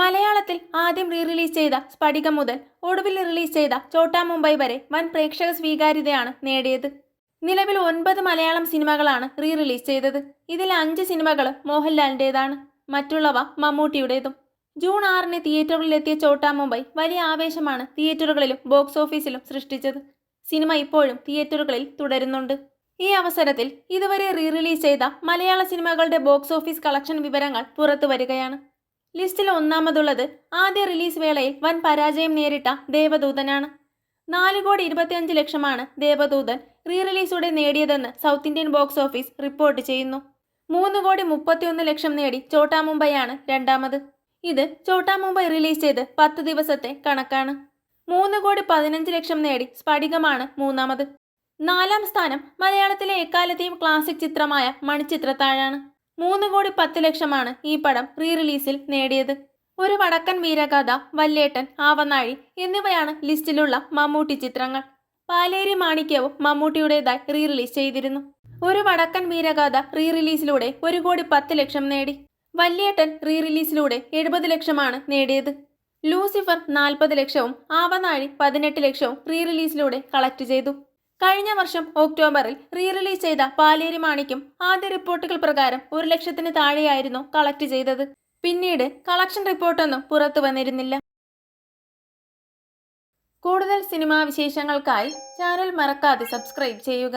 മലയാളത്തിൽ ആദ്യം re release ചെയ്ത സ്ഫടികം മുതൽ ഒടുവിൽ റിലീസ് ചെയ്ത ചോട്ടാ മുംബൈ വരെ വൻ പ്രേക്ഷക സ്വീകാര്യതയാണ് നേടിയത്. നിലവിൽ ഒൻപത് മലയാളം സിനിമകളാണ് റീ റിലീസ് ചെയ്തത്. ഇതിൽ അഞ്ച് സിനിമകൾ മോഹൻലാലിന്റെതാണ് മറ്റുള്ളവ മമ്മൂട്ടിയുടേതും. ജൂൺ ആറിന് തിയേറ്ററുകളിലെത്തിയ ചോട്ടാ മുംബൈ വലിയ ആവേശമാണ് തിയേറ്ററുകളിലും ബോക്സ് ഓഫീസിലും സൃഷ്ടിച്ചത്. സിനിമ ഇപ്പോഴും തിയേറ്ററുകളിൽ തുടരുന്നുണ്ട്. ഈ അവസരത്തിൽ ഇതുവരെ റീ റിലീസ് ചെയ്ത മലയാള സിനിമകളുടെ ബോക്സ് ഓഫീസ് കളക്ഷൻ വിവരങ്ങൾ പുറത്തു വരികയാണ് ലിസ്റ്റിൽ ഒന്നാമതുള്ളത് ആദ്യ റിലീസ് വേളയിൽ വൻ പരാജയം നേരിട്ട ദേവദൂതനാണ്. നാല് കോടി ഇരുപത്തിയഞ്ച് ലക്ഷമാണ് ദേവദൂതൻ റീ റിലീസോടെ നേടിയതെന്ന് South Indian box office report ചെയ്യുന്നു. മൂന്ന് കോടി മുപ്പത്തിയൊന്ന് ലക്ഷം നേടി ചോട്ടാ മുംബൈയാണ് രണ്ടാമത്. ഇത് ചോട്ടാ മുംബൈ റിലീസ് ചെയ്ത് പത്ത് ദിവസത്തെ കണക്കാണ്. മൂന്ന് കോടി പതിനഞ്ച് ലക്ഷം നേടി സ്ഫടികമാണ് മൂന്നാമത്. നാലാം സ്ഥാനം മലയാളത്തിലെ എക്കാലത്തെയും ക്ലാസിക് ചിത്രമായ മണിച്ചിത്രത്താഴാണ്. മൂന്ന് കോടി പത്ത് ലക്ഷമാണ് ഈ പടം റീ റിലീസിൽ നേടിയത്. ഒരു വടക്കൻ വീരകഥ വല്ലേട്ടൻ ആവനാഴി എന്നിവയാണ് ലിസ്റ്റിലുള്ള മമ്മൂട്ടി ചിത്രങ്ങൾ. പാലേരി മാണിക്യവും മമ്മൂട്ടിയുടേതായി റീ റിലീസ് ചെയ്തിരുന്നു. ഒരു വടക്കൻ വീരഗാഥ റീ റിലീസിലൂടെ ഒരു കോടി പത്ത് ലക്ഷം നേടി. വല്ലേട്ടൻ റീ റിലീസിലൂടെ എഴുപത് ലക്ഷമാണ് നേടിയത്. ലൂസിഫർ നാൽപ്പത് ലക്ഷവും ആവനാഴി പതിനെട്ട് ലക്ഷവും റീ റിലീസിലൂടെ കളക്ട് ചെയ്തു. കഴിഞ്ഞ വർഷം ഒക്ടോബറിൽ റീ റിലീസ് ചെയ്ത പാലേരി മാണിക്കും ആദ്യ റിപ്പോർട്ടുകൾ പ്രകാരം ഒരു ലക്ഷത്തിന് താഴെയായിരുന്നു കളക്ട് ചെയ്തത്. പിന്നീട് കളക്ഷൻ റിപ്പോർട്ടൊന്നും പുറത്തു വന്നിരുന്നില്ല. കൂടുതൽ സിനിമാ വിശേഷങ്ങൾക്കായി ചാനൽ മറക്കാതെ സബ്സ്ക്രൈബ് ചെയ്യുക.